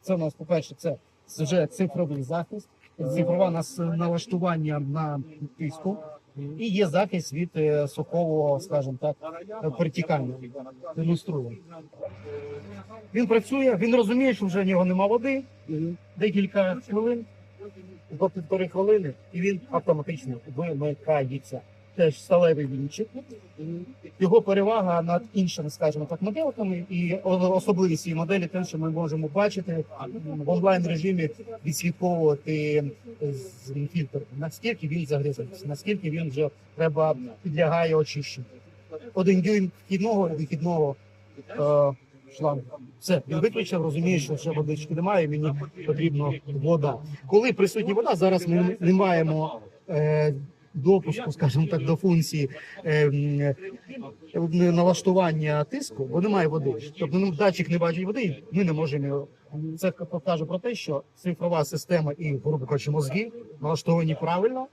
Це у нас, по-перше, це вже цифровий захист, цифрове нас налаштування на тиску. І є захист від е, сухого, скажімо так, перетікання. Демонструю. Він працює, він розуміє, що вже в нього нема води, декілька хвилин, до півтори хвилини, і він автоматично вимикається. Теж сталевий вінчик. Його перевага над іншими, скажімо так, моделками, і особливість цієї моделі, те, що ми можемо бачити в онлайн режимі відслідковувати фільтр, наскільки він загрізається, наскільки він вже треба підлягає очищенню. Один дюйм вхідного і вихідного е, шлангу. Все, він виключив, розуміє, що вже водички немає, мені потрібна вода. Коли присутня вода, зараз ми не маємо е, допуску, скажімо так, до функції е, е, налаштування тиску, бо немає води. Тобто ну, датчик не бачить води, і ми не можемо. його- Це каже про те, що цифрова система і, грубо кажучи, мозги налаштовані правильно,